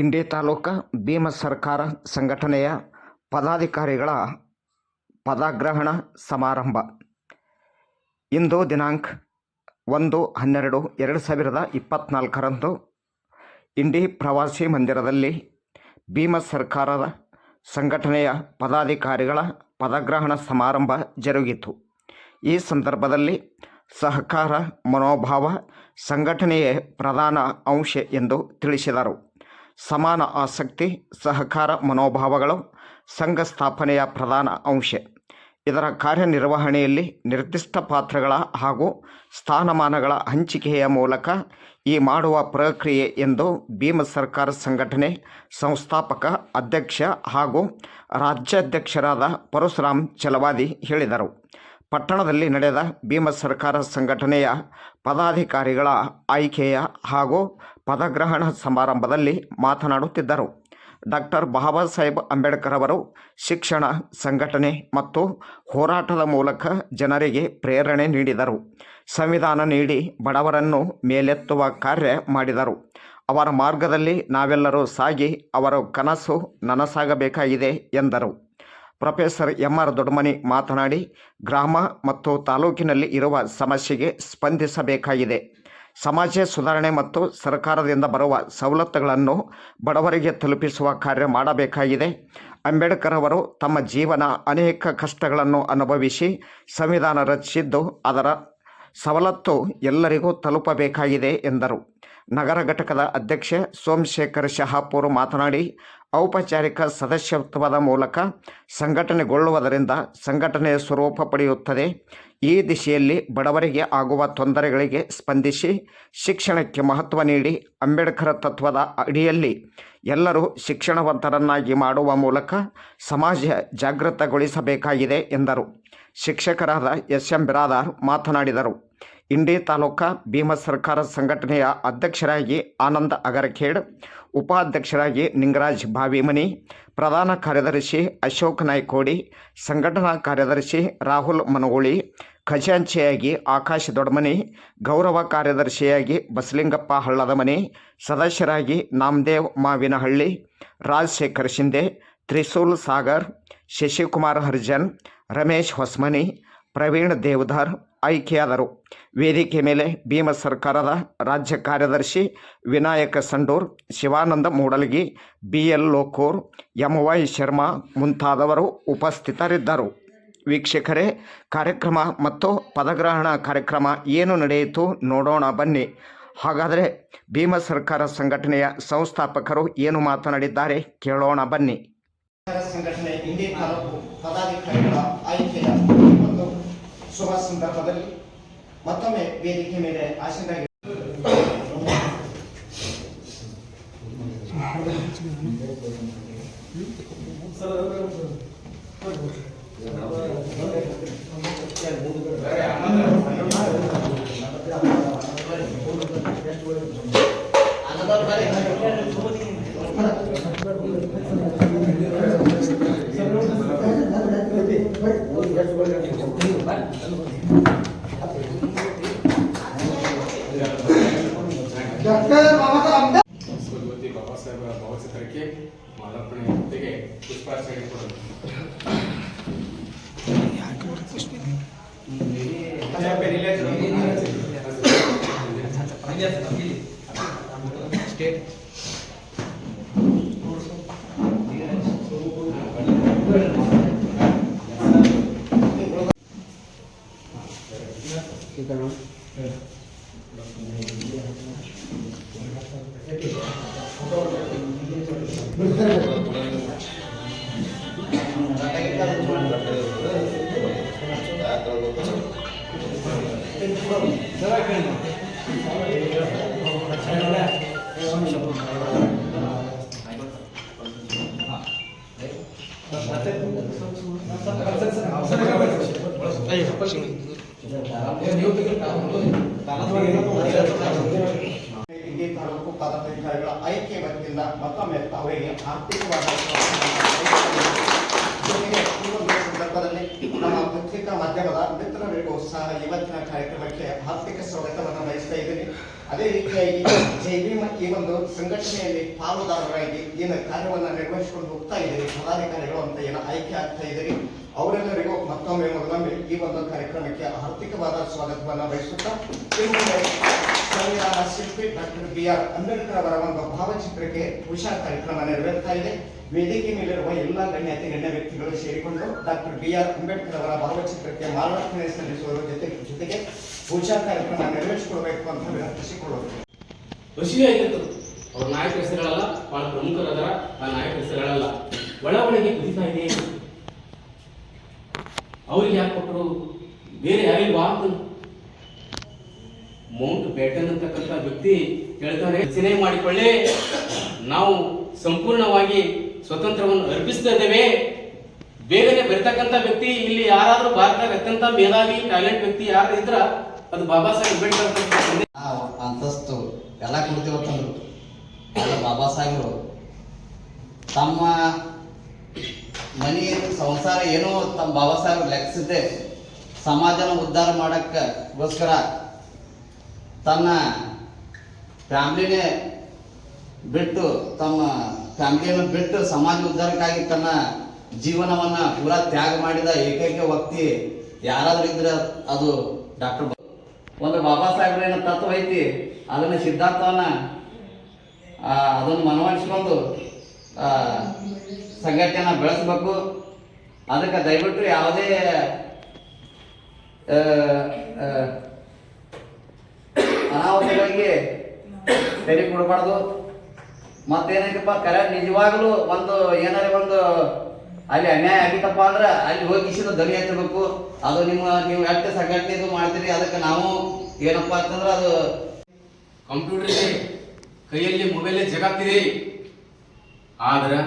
ಇಂಡಿ ತಾಲೂಕ ಭೀಮ ಸರ್ಕಾರ ಸಂಘಟನೆಯ ಪದಾಧಿಕಾರಿಗಳ ಪದಗ್ರಹಣ ಸಮಾರಂಭ. ಇಂದು ದಿನಾಂಕ ಒಂದು ಹನ್ನೆರಡು ಎರಡು ಸಾವಿರದ ಇಪ್ಪತ್ತ್ನಾಲ್ಕರಂದು ಇಂಡಿ ಪ್ರವಾಸಿ ಮಂದಿರದಲ್ಲಿ ಭೀಮ ಸರ್ಕಾರದ ಸಂಘಟನೆಯ ಪದಾಧಿಕಾರಿಗಳ ಪದಗ್ರಹಣ ಸಮಾರಂಭ ಜರುಗಿತು. ಈ ಸಂದರ್ಭದಲ್ಲಿ ಸಹಕಾರ ಮನೋಭಾವ ಸಂಘಟನೆಯೇ ಪ್ರಧಾನ ಅಂಶ ಎಂದು ತಿಳಿಸಿದರು. ಸಮಾನ ಆಸಕ್ತಿ, ಸಹಕಾರ, ಮನೋಭಾವಗಳು, ಸಂಘ ಸ್ಥಾಪನೆಯ ಪ್ರಧಾನ ಅಂಶ. ಇದರ ಕಾರ್ಯನಿರ್ವಹಣೆಯಲ್ಲಿ ನಿರ್ದಿಷ್ಟ ಪಾತ್ರಗಳ ಹಾಗೂ ಸ್ಥಾನಮಾನಗಳ ಹಂಚಿಕೆಯ ಮೂಲಕ ಈ ಮಾಡುವ ಪ್ರಕ್ರಿಯೆ ಎಂದು ಭೀಮ ಸರ್ಕಾರ ಸಂಘಟನೆ ಸಂಸ್ಥಾಪಕ ಅಧ್ಯಕ್ಷ ಹಾಗೂ ರಾಜ್ಯಾಧ್ಯಕ್ಷರಾದ ಪರಶುರಾಮ್ ಚಲವಾದಿ ಹೇಳಿದರು. ಪಟ್ಟಣದಲ್ಲಿ ನಡೆದ ಭೀಮ ಸರ್ಕಾರ ಸಂಘಟನೆಯ ಪದಾಧಿಕಾರಿಗಳ ಆಯ್ಕೆಯ ಹಾಗೂ ಪದಗ್ರಹಣ ಸಮಾರಂಭದಲ್ಲಿ ಮಾತನಾಡುತ್ತಿದ್ದರು. ಡಾಕ್ಟರ್ ಬಾಬಾ ಸಾಹೇಬ್ ಅಂಬೇಡ್ಕರ್ ಅವರು ಶಿಕ್ಷಣ, ಸಂಘಟನೆ ಮತ್ತು ಹೋರಾಟದ ಮೂಲಕ ಜನರಿಗೆ ಪ್ರೇರಣೆ ನೀಡಿದರು. ಸಂವಿಧಾನ ನೀಡಿ ಬಡವರನ್ನು ಮೇಲೆತ್ತುವ ಕಾರ್ಯ ಮಾಡಿದರು. ಅವರ ಮಾರ್ಗದಲ್ಲಿ ನಾವೆಲ್ಲರೂ ಸಾಗಿ ಅವರ ಕನಸು ನನಸಾಗಬೇಕಾಗಿದೆ ಎಂದರು. ಪ್ರೊಫೆಸರ್ ಎಂ ಆರ್ ದೊಡ್ಡಮನಿ ಮಾತನಾಡಿ, ಗ್ರಾಮ ಮತ್ತು ತಾಲೂಕಿನಲ್ಲಿ ಇರುವ ಸಮಸ್ಯೆಗೆ ಸ್ಪಂದಿಸಬೇಕಾಗಿದೆ. ಸಮಾಜ ಸುಧಾರಣೆ ಮತ್ತು ಸರ್ಕಾರದಿಂದ ಬರುವ ಸವಲತ್ತುಗಳನ್ನು ಬಡವರಿಗೆ ತಲುಪಿಸುವ ಕಾರ್ಯ ಮಾಡಬೇಕಾಗಿದೆ. ಅಂಬೇಡ್ಕರ್ ಅವರು ತಮ್ಮ ಜೀವನ ಅನೇಕ ಕಷ್ಟಗಳನ್ನು ಅನುಭವಿಸಿ ಸಂವಿಧಾನ ರಚಿಸಿದ್ದು, ಅದರ ಸವಲತ್ತು ಎಲ್ಲರಿಗೂ ತಲುಪಬೇಕಾಗಿದೆ ಎಂದರು. ನಗರ ಘಟಕದ ಅಧ್ಯಕ್ಷ ಸೋಮಶೇಖರ್ ಶಹಾಪೂರ್ ಮಾತನಾಡಿ ಔಪಚಾರಿಕ ಸದಸ್ಯತ್ವದ ಮೂಲಕ ಸಂಘಟನೆಗೊಳ್ಳುವುದರಿಂದ ಸಂಘಟನೆಯ ಸ್ವರೂಪ ಪಡೆಯುತ್ತದೆ. ಈ ದಿಶೆಯಲ್ಲಿ ಬಡವರಿಗೆ ಆಗುವ ತೊಂದರೆಗಳಿಗೆ ಸ್ಪಂದಿಸಿ ಶಿಕ್ಷಣಕ್ಕೆ ಮಹತ್ವ ನೀಡಿ ಅಂಬೇಡ್ಕರ್ ತತ್ವದ ಅಡಿಯಲ್ಲಿ ಎಲ್ಲರೂ ಶಿಕ್ಷಣವಂತರನ್ನಾಗಿ ಮಾಡುವ ಮೂಲಕ ಸಮಾಜ ಜಾಗೃತಗೊಳಿಸಬೇಕಾಗಿದೆ ಎಂದರು. ಶಿಕ್ಷಕರಾದ ಎಸ್. ಎಂ. ಬಿರಾದಾರ್ ಮಾತನಾಡಿದರು. ಇಂಡಿ ತಾಲೂಕಾ ಭೀಮ ಸರ್ಕಾರ ಸಂಘಟನೆಯ ಅಧ್ಯಕ್ಷರಾಗಿ ಆನಂದ ಅಗರಖೇಡ್ ಉಪಾಧ್ಯಕ್ಷರಾಗಿ ನಿಂಗರಾಜ್ ಬಾವಿಮನಿ ಪ್ರಧಾನ ಕಾರ್ಯದರ್ಶಿ ಅಶೋಕ್ ನಾಯ್ಕೋಡಿ, ಸಂಘಟನಾ ಕಾರ್ಯದರ್ಶಿ ರಾಹುಲ್ ಮನಗೋಳಿ, ಖಜಾಂಚಿಯಾಗಿ ಆಕಾಶ್ ದೊಡ್ಮನಿ, ಗೌರವ ಕಾರ್ಯದರ್ಶಿಯಾಗಿ ಬಸಲಿಂಗಪ್ಪ ಹಳ್ಳದಮನಿ, ಸದಸ್ಯರಾಗಿ ನಾಮದೇವ್ ಮಾವಿನಹಳ್ಳಿ, ರಾಜಶೇಖರ್ ಶಿಂದೆ ತ್ರಿಶೂಲ್ ಸಾಗರ್, ಶಶಿಕುಮಾರ್ ಹರ್ಜನ್, ರಮೇಶ್ ಹೊಸ್ಮನಿ, ಪ್ರವೀಣ್ ದೇವಧಾರ್ ಆಯ್ಕೆಯಾದರು. ವೇದಿಕೆ ಮೇಲೆ ಭೀಮ ಸರ್ಕಾರದ ರಾಜ್ಯ ಕಾರ್ಯದರ್ಶಿ Vinayak Sandur, Shivananda Mudalagi B L Lokur, M Y Sharma ಮುಂತಾದವರು ಉಪಸ್ಥಿತರಿದ್ದರು. ವೀಕ್ಷಕರೇ, ಕಾರ್ಯಕ್ರಮ ಮತ್ತು ಪದಗ್ರಹಣ ಕಾರ್ಯಕ್ರಮ ಏನು ನಡೆಯಿತು ನೋಡೋಣ ಬನ್ನಿ. ಹಾಗಾದರೆ ಭೀಮ ಸರ್ಕಾರ ಸಂಘಟನೆಯ ಸಂಸ್ಥಾಪಕರು ಏನು ಮಾತನಾಡಿದ್ದಾರೆ ಕೇಳೋಣ ಬನ್ನಿ. ಸಂಘಟನೆ ಶುಭ ಸಂದರ್ಭದಲ್ಲಿ ಮತ್ತೊಮ್ಮೆ ವೇದಿಕೆ ಮೇಲೆ ಆಸೀನರಾಗಿ ಬಾಬಾ ಸಾಹೇಬರ ಭಾವಚಿತ್ರಕ್ಕೆ ಮಾಲಾರ್ಪಣೆ ಜೊತೆಗೆ ಪುಷ್ಪಾರ್ಚನೆ ಕೊಡೋದು ತಾಲೂಕು ಪದಾಧಿಕಾರಿಗಳ ಆಯ್ಕೆ ಬಂದಿಲ್ಲ ಮತ್ತೊಮ್ಮೆ ಅವರಿಗೆ ಆರ್ಥಿಕವಾದ ಈ ನಮ್ಮ ಪತ್ರಿಕಾ ಮಾಧ್ಯಮದ ಮಿತ್ರರಿಗೂ ಇವತ್ತಿನ ಕಾರ್ಯಕ್ರಮಕ್ಕೆ ಆರ್ಥಿಕ ಸ್ವಾಗತವನ್ನು ಬಯಸ್ತಾ ಇದ್ದೀನಿ ಅದೇ ರೀತಿಯಾಗಿ ಜೈ ಭೀಮ್ ಈ ಒಂದು ಸಂಘಟನೆಯಲ್ಲಿ ಪಾಲುದಾರರಾಗಿ ಏನು ಕಾರ್ಯವನ್ನು ನಿರ್ವಹಿಸಿಕೊಂಡು ಹೋಗ್ತಾ ಇದ್ದೀರಿ, ಪದಾಧಿಕಾರಿಗಳು ಅಂತ ಏನು ಆಯ್ಕೆ ಆಗ್ತಾ ಇದ್ದೀರಿ ಅವರೆಲ್ಲರಿಗೂ ಮತ್ತೊಮ್ಮೆ ಮೊದಲೊಮ್ಮೆ ಈ ಒಂದು ಕಾರ್ಯಕ್ರಮಕ್ಕೆ ಆರ್ಥಿಕವಾದ ಸ್ವಾಗತವನ್ನು ಬಯಸುತ್ತಾ ಸಂವಿಧಾನ ಶಿಲ್ಪಿ ಡಾಕ್ಟರ್ ಬಿ ಆರ್ ಅಂಬೇಡ್ಕರ್ ಅವರ ಒಂದು ಭಾವಚಿತ್ರಕ್ಕೆ ಉಷಾ ಕಾರ್ಯಕ್ರಮ ನೆರವೇರ್ತಾ ಇದೆ. ವೇದಿಕೆ ಮೇಲಿರುವ ಎಲ್ಲ ಗಣ್ಯಾತಿ, ಗಣ್ಯ ವ್ಯಕ್ತಿಗಳು ಸೇರಿಕೊಂಡು ಡಾಕ್ಟರ್ ಬಿ ಆರ್ ಅಂಬೇಡ್ಕರ್ ಅವರ ಭಾವಚಿತ್ರಕ್ಕೆ ಮಾಲಾರ್ಪಣೆ ಸಲ್ಲಿಸುವ ಜೊತೆ ಜೊತೆಗೆ ಉಷಾ ಕಾರ್ಯಕ್ರಮ ನೆರವೇರಿಸಿಕೊಳ್ಬೇಕು ಅಂತ ವಿನಂತಿಸಿಕೊಳ್ಳುವುದು ಖುಷಿಯಾಗಿರ್ತದೆ ಅವ್ರ ನಾಯಕ ಹೆಸರುಗಳಲ್ಲ ಬಹಳ ಪ್ರಮುಖರಾದರ, ಆ ನಾಯಕ ಹೆಸರುಗಳಲ್ಲ ಒಳ ಒಳಗೆ ಕುದಿತಾ ಇದೆ. ಅವ್ರಿಗೆ ಯಾಕೆ ಕೊಟ್ಟರು? ಬೇರೆ ಯಾರಿಲ್ವಾ ಅಂತ ಮೌಂಟ್ ಬ್ಯಾಟನ್ ಅಂತಕ್ಕಂಥ ವ್ಯಕ್ತಿ ಹೇಳ್ತಾರೆ, ರಚನೆ ಮಾಡಿಕೊಳ್ಳಿ. ನಾವು ಸಂಪೂರ್ಣವಾಗಿ ಸ್ವತಂತ್ರವನ್ನು ಅರ್ಪಿಸ್ತಾ ಇದ್ದೇವೆ. ಬೇಗನೆ ಬರ್ತಕ್ಕಂಥ ವ್ಯಕ್ತಿ, ಇಲ್ಲಿ ಯಾರಾದರೂ ಭಾರತದ ಅತ್ಯಂತ ಮೇಧಾವಿ ಟ್ಯಾಲೆಂಟ್ ವ್ಯಕ್ತಿ ಯಾರು ಇದ್ರ, ಅದು ಬಾಬಾ ಸಾಹೇಬ್ ಅಂಬೇಡ್ಕರ್ ಅಂತಸ್ತು ಎಲ್ಲ ಕೊಡ್ತೀವತ್ತಂದ್ರು ಬಾಬಾ ಸಾಹೇಬರು, ತಮ್ಮ ಮನಿ ಸಂಸಾರ ಏನೋ ತಮ್ಮ ಬಾಬಾ ಸಾಹೇಬ್ ಲೆಕ್ಕಿಸಿದ್ದೆ ಸಮಾಜನ ಉದ್ಧಾರ ಮಾಡೋಕ್ಕೋಸ್ಕರ ತನ್ನ ಫ್ಯಾಮ್ಲಿನೇ ಬಿಟ್ಟು, ತಮ್ಮ ಫ್ಯಾಮ್ಲಿಯನ್ನು ಬಿಟ್ಟು ಸಮಾಜ ಉದ್ಧಾರಕ್ಕಾಗಿ ತನ್ನ ಜೀವನವನ್ನ ಪೂರಾ ತ್ಯಾಗ ಮಾಡಿದ ಏಕೈಕ ವ್ಯಕ್ತಿ ಯಾರಾದರೂ ಇದ್ರೆ ಅದು ಡಾಕ್ಟರ್ ಒಂದು ಬಾಬಾ ಸಾಹೇಬ್ರ ಏನೋ ತತ್ವ ಐತಿ ಅದನ್ನು ಸಿದ್ಧಾರ್ಥವನ್ನ ಅದನ್ನು ಮನವೊಲಿಸ್ಕೊಂಡು ಆ, ಸಂಘಟನೆಯನ್ನ ಬೆಳೆಸ್ಬೇಕು. ಅದಕ್ಕೆ ದಯವಿಟ್ಟು ಯಾವುದೇ ಅನಾಹುತಗಳಿಗೆ ತೆರೆ ಕೊಡಬಾರ್ದು. ಮತ್ತೇನೈತಪ್ಪ ಕರೆ ನಿಜವಾಗಲೂ ಒಂದು ಏನಾರ ಒಂದು ಅಲ್ಲಿ ಅನ್ಯಾಯ ಆಗಿತ್ತಪ್ಪ ಅಂದ್ರೆ ಅಲ್ಲಿ ಹೋಗಿ ಇಸಿದ ಧ್ವನಿ ಹಚ್ಚಬೇಕು. ಅದು ನಿಮ್ಮ, ನೀವು ಎಷ್ಟು ಸಂಘಟನೆ ಇದು ಮಾಡ್ತೀರಿ? ಅದಕ್ಕೆ ನಾವು ಏನಪ್ಪ ಅಂತಂದ್ರೆ ಅದು ಕಂಪ್ಯೂಟರ್ ಕೈಯಲ್ಲಿ ಮೊಬೈಲ್ ಜಗತ್ತಿದೆ. ಆದ್ರೆ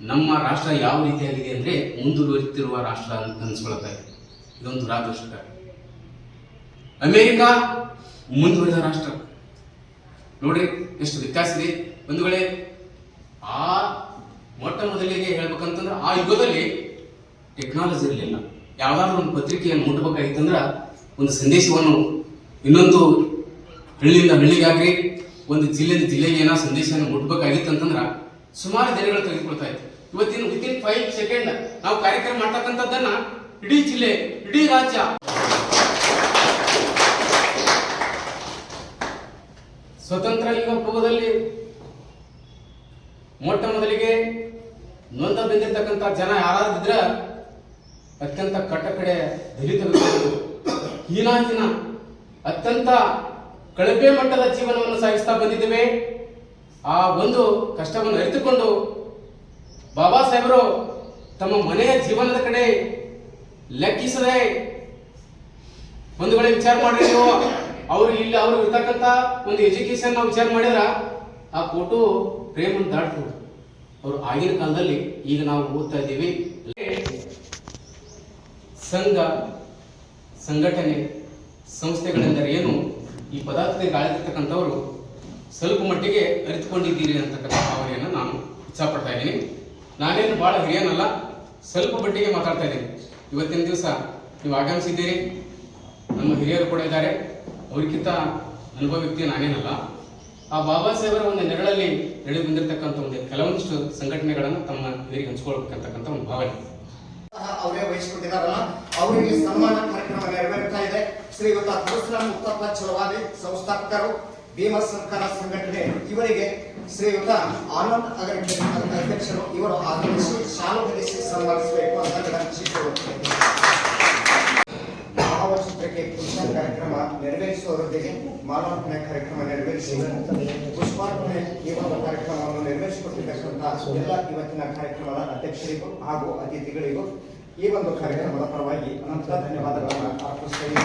ನಮ್ಮ ರಾಷ್ಟ್ರ ಯಾವ ರೀತಿಯಾಗಿದೆ ಅಂದ್ರೆ ಮುಂದುವರಿತಿರುವ ರಾಷ್ಟ್ರ ಅಂತ ಅನ್ಸ್ಕೊಳ್ತಾ ಇದೆ ಇದೊಂದು ದುರಾದೃಷ್ಟಕರ ಅಮೇರಿಕಾ ಮುಂದುವರಿದ ರಾಷ್ಟ್ರ. ನೋಡ್ರಿ ಎಷ್ಟು ವ್ಯತ್ಯಾಸ ಇದೆ. ಬಂಧುಗಳೇ, ಆ ಮೊಟ್ಟ ಮೊದಲಿಗೆ ಹೇಳ್ಬೇಕಂತಂದ್ರೆ ಆ ಯುಗದಲ್ಲಿ ಟೆಕ್ನಾಲಜಿ ಇರಲಿಲ್ಲ. ಯಾವ್ದಾದ್ರು ಒಂದು ಪತ್ರಿಕೆಯನ್ನು ಮುಟ್ಟಬೇಕಾಗಿತ್ತಂದ್ರೆ ಒಂದು ಸಂದೇಶವನ್ನು ಇನ್ನೊಂದು ಹಳ್ಳಿಯಿಂದ ಹಳ್ಳಿಗೆ ಆಗ್ರಿ ಒಂದು ಜಿಲ್ಲೆಯಿಂದ ಜಿಲ್ಲೆಗೆ ಏನೋ ಸಂದೇಶವನ್ನು ಮುಟ್ಬೇಕಾಗಿತ್ತಂತಂದ್ರ ಸುಮಾರು ದಿನಗಳು ತೆಗೆದುಕೊಳ್ತಾ ಇತ್ತು ಇವತ್ತಿನ ವಿತಿನ್ ಫೈವ್ ಸೆಕೆಂಡ್ ನಾವು ಕಾರ್ಯಕ್ರಮ ಮಾಡ್ತಕ್ಕಂಥದ್ದನ್ನ ಇಡೀ ಜಿಲ್ಲೆ, ಇಡೀ ರಾಜ್ಯ ಸ್ವತಂತ್ರ ಯುಗ ಮೊಟ್ಟ ಮೊದಲಿಗೆ ನೊಂದ ಬಂದಿರ್ತಕ್ಕಂಥ ಜನ ಯಾರಾದ್ರಿದ್ರೆ ಅತ್ಯಂತ ಕಟ್ಟಕಡೆ ದಲಿತ ವ್ಯಕ್ತಿಗಳು ಹೀನಾಹೀನ, ಅತ್ಯಂತ ಕಳಪೆ ಮಟ್ಟದ ಜೀವನವನ್ನು ಸಾಗಿಸ್ತಾ ಬಂದಿದ್ದೇವೆ. ಆ ಒಂದು ಕಷ್ಟವನ್ನು ಅರಿತುಕೊಂಡು ಬಾಬಾ ಸಾಹೇಬರು ತಮ್ಮ ಮನೆಯ ಜೀವನದ ಕಡೆ ಲೆಕ್ಕಿಸದೆ ಒಂದು ಕಡೆ ವಿಚಾರ ಮಾಡ್ರಿ ನೀವು, ಅವ್ರು ಇಲ್ಲಿ ಅವ್ರು ಇರ್ತಕ್ಕಂಥ ಒಂದು ಎಜುಕೇಶನ್ ನಾವು ವಿಚಾರ ಮಾಡಿದ್ರ ಆ ಫೋಟೋ ಪ್ರೇಮನ್ನು ದಾಟ್ಬೋದು. ಅವರು ಆಗಿನ ಕಾಲದಲ್ಲಿ ಈಗ ನಾವು ಓದ್ತಾ ಇದ್ದೀವಿ. ಸಂಘ, ಸಂಘಟನೆ, ಸಂಸ್ಥೆಗಳೆಂದರೆ ಏನು? ಈ ಪದಾರ್ಥಕ್ಕೆ ಆಳಿರ್ತಕ್ಕಂಥವರು ಸ್ವಲ್ಪ ಮಟ್ಟಿಗೆ ಅರಿತುಕೊಂಡಿದ್ದೀರಿ ಅಂತಕ್ಕಂಥ ಭಾವನೆಯನ್ನು ನಾನು ಇಚ್ಛಾಪಡ್ತಾ ಇದ್ದೀನಿ. ನಾನೇನು ಭಾಳ ಹಿರಿಯನಲ್ಲ, ಸ್ವಲ್ಪ ಮಟ್ಟಿಗೆ ಮಾತಾಡ್ತಾ ಇದ್ದೀನಿ. ಇವತ್ತಿನ ದಿವಸ ನೀವು ಆಗಮಿಸಿದ್ದೀರಿ. ನಮ್ಮ ಹಿರಿಯರು ಕೂಡ ಇದ್ದಾರೆ. ಅವ್ರಿಗಿಂತ ಅನುಭವ ವ್ಯಕ್ತಿ ನಾನೇನಲ್ಲ. ಆ ಬಾಬಾ ಸಾಹೇಬರ ಒಂದು ನೆರಳಲ್ಲಿ ನಡೆದು ಬಂದಿರತಕ್ಕಂಥ ಒಂದು ಕೆಲವೊಂದಿಷ್ಟು ಸಂಘಟನೆಗಳನ್ನು ತಮ್ಮ ಹಿರಿಯರಿಗೆ ಹಂಚ್ಕೊಳ್ಬೇಕಂತಕ್ಕಂಥ ಒಂದು ಭಾವನೆ. ಅವರೇ ವಹಿಸಿಕೊಂಡಿದ್ದಾರಲ್ಲ, ಅವರಿಗೆ ಸನ್ಮಾನ ಕಾರ್ಯಕ್ರಮ ನೆರವೇರ್ತಾ ಇದೆ. ಶ್ರೀಯುತ ಪರಶುರಾಮ್ ಮುತ್ತಪ್ಪ ಚಲವಾದಿ ಸಂಸ್ಥಾಪಕರು, ಭೀಮ ಸರ್ಕಾರ ಸಂಘಟನೆ ಇವರಿಗೆ ಶ್ರೀಯುತ ಆನಂದ್ ಅಗರ್ ಅಧ್ಯಕ್ಷರು, ಇವರು ಆಗಮಿಸಿ ನೆರವೇರಿಸುವವರೊಂದಿಗೆ ಮಾಲಾರ್ಪಣೆ ಕಾರ್ಯಕ್ರಮ ನೆರವೇರಿಸಿ ಪುಷ್ಪಾರ್ಪಣೆ ಒಂದು ಕಾರ್ಯಕ್ರಮವನ್ನು ನೆರವೇರಿಸಿಕೊಟ್ಟಿರ್ತಕ್ಕಂಥ ಎಲ್ಲ ಇವತ್ತಿನ ಕಾರ್ಯಕ್ರಮದ ಅಧ್ಯಕ್ಷರಿಗೂ ಹಾಗೂ ಅತಿಥಿಗಳಿಗೂ ಈ ಒಂದು ಕಾರ್ಯಕ್ರಮದ ಪರವಾಗಿ ಅನಂತ ಧನ್ಯವಾದಗಳನ್ನು ಅರ್ಪಿಸ್ತೇನೆ.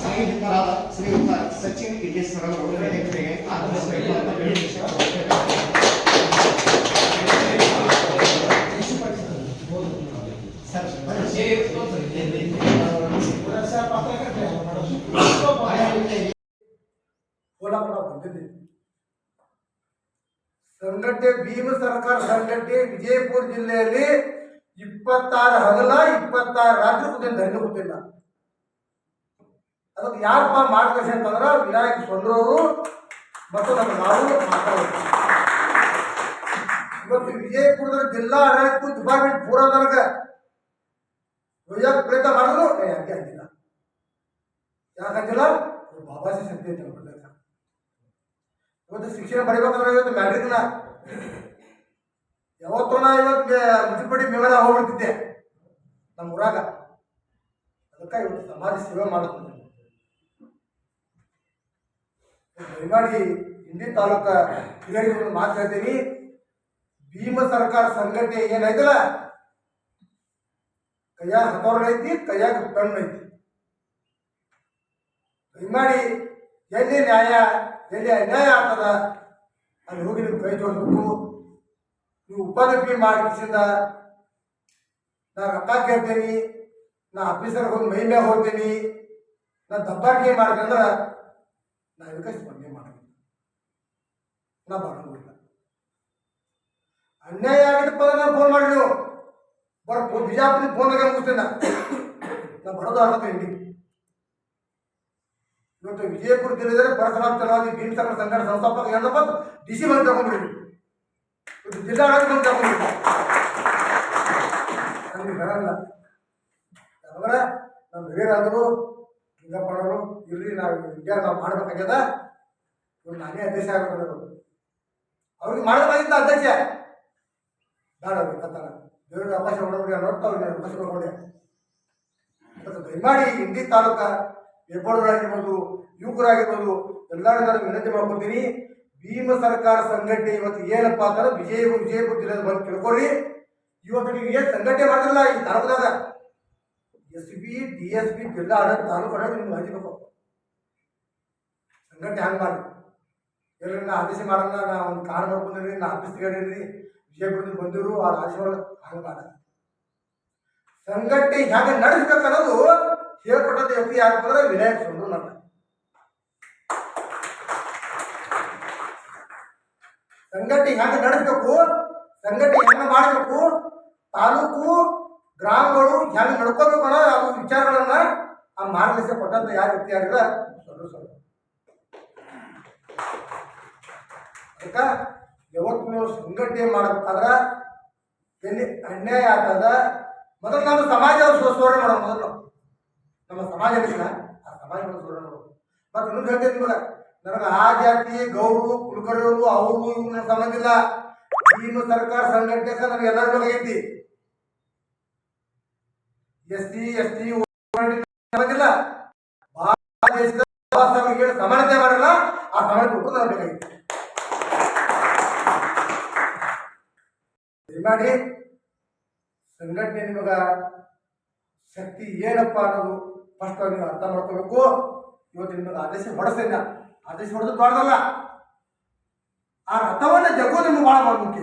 ಸ್ನೇಹಿತರಾದ ಶ್ರೀಯುತ ಸಚಿನ್ ಇಡ್ಲೇಶ್ವರ ಅವರು ಸಂಘಟನೆ ಭೀಮ ಸರ್ಕಾರ ಸಂಘಟನೆ ವಿಜಯಪುರ ಜಿಲ್ಲೆಯಲ್ಲಿ ಇಪ್ಪತ್ತಾರು ಹಗಲ, ಇಪ್ಪತ್ತಾರು ರಾತ್ರಿ ಕೂತಿಲ್ಲ ಹೆಣ್ಣು ಕೂತಿಲ್ಲ ಅದಕ್ಕೆ ಯಾರಪ್ಪ ಮಾರ್ಗದರ್ಶನ ಅಂತಂದ್ರೆ ವಿನಾಯಕ ಸೊಂಡ್ರವರು ಮತ್ತು ನಮ್ಮ ನಾವು ಮಾತಾಡೋದು. ಇವತ್ತು ವಿಜಯಪುರದ ಜಿಲ್ಲಾ ಆಡಳಿತ ಡಿಪಾರ್ಟ್ಮೆಂಟ್ ಪೂರ ನನಗೆ ಒಯ್ಯಕ್ಕೆ ಪ್ರಯತ್ನ ಮಾಡಿದ್ರು ಯಾಕೆ ಆಗಿಲ್ಲ ಯಾಕೆ ಆಗಿಲ್ಲ ಬಾಬಾಜಿ ಶಕ್ತಿ ಅಂತ ಇವತ್ತು ಶಿಕ್ಷಣ ಪಡಿಬೇಕಂದ್ರೆ ಇವತ್ತು ಮ್ಯಾಟ್ರಿಕ್ನ ಯಾವತ್ತೋ ನಾ ಇವತ್ತು ಮುಜುಪಡಿ ಮೇವರ ಹೋಗ್ಬಿಡ್ತಿದ್ದೆ. ನಮ್ಮ ಊರಾಗ. ಅದಕ್ಕೆ ಇವತ್ತು ಸಮಾಜ ಸೇವೆ ಮಾಡುತ್ತೆ ದಯಮಾಡಿ ಇಂಡಿ ತಾಲೂಕ ಹಿರಿಯರಿಗೆ ಮಾತಾಡ್ತೀವಿ ಭೀಮ ಸರ್ಕಾರ ಸಂಘಟನೆ ಏನಾಯ್ತಲ್ಲ? ಕೈಯಾಗ ಹತೋರ್ಣ ಐತಿ, ಕೈಯಾಗ ಪೆಣ್ಣು ಐತಿ. ದಯಮಾಡಿ ಎಲ್ಲಿ ನ್ಯಾಯ, ಎಲ್ಲಿ ಅನ್ಯಾಯ ಆಗ್ತದ? ಅಲ್ಲಿ ಹೋಗಿ ನೀವು ಕೈ ಜೋಡಿಸ್ಬೇಕು ನೀವು ಉಪಾಧ್ಯಕ್ಷ ಮಾಡಿಸಿದ ನಾ ರೊಕ್ಕ ಕೇಳ್ತೀನಿ, ನಾ ಆಫೀಸರ್ ಹೋಗಿ ಮೈ ಮ್ಯಾಗ ಹೋಗ್ತೀನಿ, ನಾ ದಬ್ಬಾಳಿಕೆ ಮಾಡ್ಕಂದ್ರ ನಾ ಇದಕ್ಕೆ ಸ್ಪಂದನೆ ಮಾಡೋದಿಲ್ಲ ನಾ ಬರೋಂಗಿಲ್ಲ ಅನ್ಯಾಯ ಆಗಿದ್ದಪ್ಪ ಅಂದ್ರೆ ನಾನು ಫೋನ್ ಮಾಡಿ ನೀವು ಬರ ಬಿಜಾಪುರ ಫೋನ್ ಮುಗಿಸ್ತೀನಿ ನಾ. ಬರೋದು ಆಗತ್ತೆ ಇಲ್ಲಿ ಇವತ್ತು ವಿಜಯಪುರ ಜಿಲ್ಲೆಯಲ್ಲಿ ಪರಶುರಾಮ ಚಲವಾದಿ ಭೀಮಸಂಘ ಸಂಘಟ ಸಂಸ್ಥಾಪಕ ಏನಪ್ಪ ಡಿ ಸಿ ಬಂದು ತಗೊಂಡ್ಬಿಡಿ ಇವತ್ತು ಜಿಲ್ಲಾಡಳಿತ ಬಂದು ತಗೊಂಡ್ಬಿಡಿ ಬರಲ್ಲ. ಅಂದ್ರೆ ನಮ್ಮ ಹಿರಿಯರಾದರು ಲಿಂಗಪ್ಪನವರು, ಇರ್ಲಿ, ನಾವು ಇಂಡಿಯಾ ನಾವು ಮಾಡ್ಬೇಕಾಗ್ಯದ. ಇವ್ರು ನಾನೇ ಅಧ್ಯಕ್ಷ ಆಗಬೇಕು. ಅವ್ರಿಗೆ ಮಾಡಬೇಕಾಗಿತ್ತು ಅಧ್ಯಕ್ಷ. ಬೇಡ ಕತ್ತಾರ ದೇವರಿಗೆ ಅವಕಾಶ ಕೊಡೋರಿಗೆ ನೋಡ್ತಾ ಅವಕಾಶ ಕೊಡ್ಕೊಂಡೆ ದಯಮಾಡಿ ಇಂಡಿ ತಾಲೂಕ ಹೆಬ್ಬಾಳರಾಗಿರ್ಬೋದು ಯುವಕರಾಗಿರ್ಬೋದು, ಎಲ್ಲರೂ ನಾನು ವಿನಂತಿ ಮಾಡ್ಕೊತೀನಿ. ಭೀಮ ಸರ್ಕಾರ ಸಂಘಟನೆ ಇವತ್ತು ಏನಪ್ಪ ಅಂತಂದ್ರೆ ವಿಜಯ ವಿಜಯಪುರ ಜಿಲ್ಲೆ ಬಂದು ತಿಳ್ಕೊರಿ ಇವತ್ತು ನೀವು ಏನು ಸಂಘಟನೆ ಮಾಡಿರಲ್ಲ ಈ ತಾಲೂಕದಾಗ S B D S P ಜಿಲ್ಲಾ ಆಡಳಿತ ತಾಲೂಕು ಆಡಳಿತ ನಿಮ್ಗೆ ಹಂಚಬೇಕು ಸಂಘಟನೆ ಹ್ಯಾಂಗ ಮಾಡಿ. ಎಲ್ಲರೂ ನಾ ಆದೇಶ ಮಾಡಲ್ಲ, ನಾ ಒಂದು ಕಾರ್ಡ್ ಮಾಡ್ಕೊಂಡಿರಿ ನಾ ಆಫೀಸ್ ಹೇಳಿರಿ ವಿಜಯಪುರದಿಂದ ಬಂದಿರು ಆ ರಾಜ್ಯೊಳಗೆ ಹಂಗೆ ಮಾಡ. ಸಂಘಟನೆ ಹೆಂಗೆ ನಡೆಸ್ಬೇಕು ಅನ್ನೋದು ಹೇಳ್ಕೊಟ್ಟದ್ದು ವ್ಯಕ್ತಿ ಯಾರು ಅಂದ್ರೆ ವಿನಾಯಕ್ ಸುಂದ್ರು ನನ್ನ ಸಂಘಟನೆ ಹೆಂಗೆ ನಡೆಸ್ಬೇಕು? ಸಂಘಟನೆ ಹೆಂಗೆ ಮಾಡಬೇಕು? ತಾಲೂಕು, ಗ್ರಾಮಗಳು ಹೆಂಗೆ ನಡ್ಕೋಬೇಕು ಅನ್ನೋ ಅವು ವಿಚಾರಗಳನ್ನ ಆ ಮಾರ್ಗದರ್ಶನ ಕೊಟ್ಟಂತ ಯಾರು ವ್ಯಕ್ತಿ ಯಾರಿಲ್ಲ ಸ್ವಲ್ಪ ಅದಕ್ಕೆ ಯಾವತ್ತು ನೀವು ಸಂಘಟನೆ ಮಾಡಬೇಕಾದ್ರೆ ಎಲ್ಲಿ ಅನ್ಯಾಯ ಆಗ್ತದ? ಮೊದಲು ನಮ್ಮ ಸಮಾಜ ಸುಧಾರಣೆ ಮಾಡೋದು ಮೊದಲು. ನಮ್ಮ ಸಮಾಜ ಏನಿಲ್ಲ ಆ ಸಮಾಜವನ್ನು ಸುಧಾರಣೆ ಮತ್ತೆ ಇನ್ನೊಂದು ಹೇಳ್ತೇನೆ ನಿಮಗೆ. ನನಗೆ ಆ ಜಾತಿ, ಗೌರು ಕುಲಕರ್ಣರು ಅವರು ನನ್ನ ಸಂಬಂಧ ಇಲ್ಲ. ನೀನು ಸರ್ಕಾರ ಸಂಘಟನೆ ನನಗೆ ಎಲ್ಲರ ಬೇಕಾಗೈತಿ ಎಸ್ ಟಿ ಎಸ್ ಟಿ ಸಂಬಂಧಿಲ್ಲ ಭಾರತ ದೇಶದ ಏನು ಸಮಾನತೆ ಮಾಡಲ್ಲ ಆ ಸಮಾನತೆ ಕೊಟ್ಟು ನನಗೆ ದಯಮಾಡಿ ಸಂಘಟನೆ ನಿಮಗ ಶಕ್ತಿ ಏನಪ್ಪ ಅನ್ನೋದು ಫಸ್ಟ್ ನೀವು ಅರ್ಥ ಮಾಡ್ಕೋಬೇಕು. ಇವತ್ತು ನಿಮಗೆ ಆದೇಶ ಹೊಡೆಸ್ತೇನೆ ಆದೇಶ ಹೊಡೆದು ದೊಡ್ಡದಲ್ಲ. ಆ ರಥವನ್ನ ಜಗ್ಗೋ ನಿಮ್ಗೆ ಭಾಳ ಭಾಳ ಮುಖ್ಯ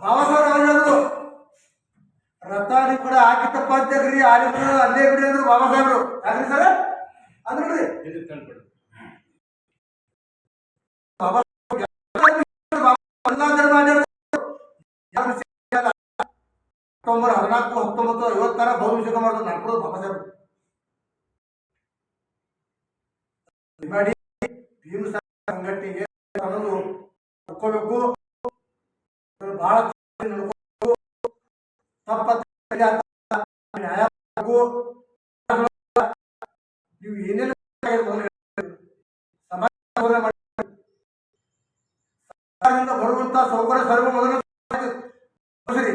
ಬಾಬಾ ಸಾಹೇಬ್ ಅವ್ರು ಹೇಳಿದ್ರು ರಥ ನೀವು ಕೂಡ ಹಾಕಿತ್ತಪ್ಪ ಅಂತ ಹೇಳ್ರಿ ಅಲ್ಲಿ ಅಲ್ಲೇ ಬಿಡಿ ಅಂದ್ರು ಬಾಬಾ ಸಾಹೇಬ್ರು ಯಾಕ್ರಿ ಸರ್? ಅಂದ್ರಿ. ಬಾಬಾ ಎಲ್ಲ ಧರ್ಮ ಆಚರಣೆ ಯಾರು ಸಿಗಲ್ಲ. ಅಕ್ಟೋಬರ್ ಹದಿನಾಲ್ಕು ಹತ್ತೊಂಬತ್ತು ಐವತ್ತರ ಭವಿಷ್ಯ ಮಾಡಿದ್ರು ನಾಲ್ಕು ಬಾಬಾ ಸಾಹೇಬ್ ಮಾಡಿ ಭೀಮ ಸಂಘಟನೆಗೆ ಅನ್ನೋದು ಒಪ್ಕೋಬೇಕು. ಬಹಳ ನೋಡ್ಕೋಬೇಕು ನ್ಯಾಯ. ನೀವು ಏನೇನು ಸಮಾಜ ಸುಧಾರಣೆ ಮಾಡಿ ಸರ್ಕಾರದಿಂದ ಬರುವಂತ ಸೌಕರ್ಯ ಸರ್ವ ಮೊದಲು ಸರಿ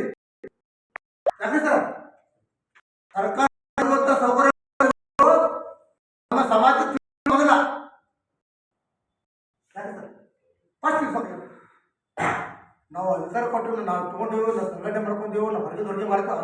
ಯಾಕೆ ಸರ್ ಸರ್ಕಾರ ಬರುವಂತ ಸೌಕರ್ಯ ನಮ್ಮ ಸಮಾಜ ಮೊದಲ ಯಾಕೆ ಸರ್ ಫಸ್ಟ್ ನಾವು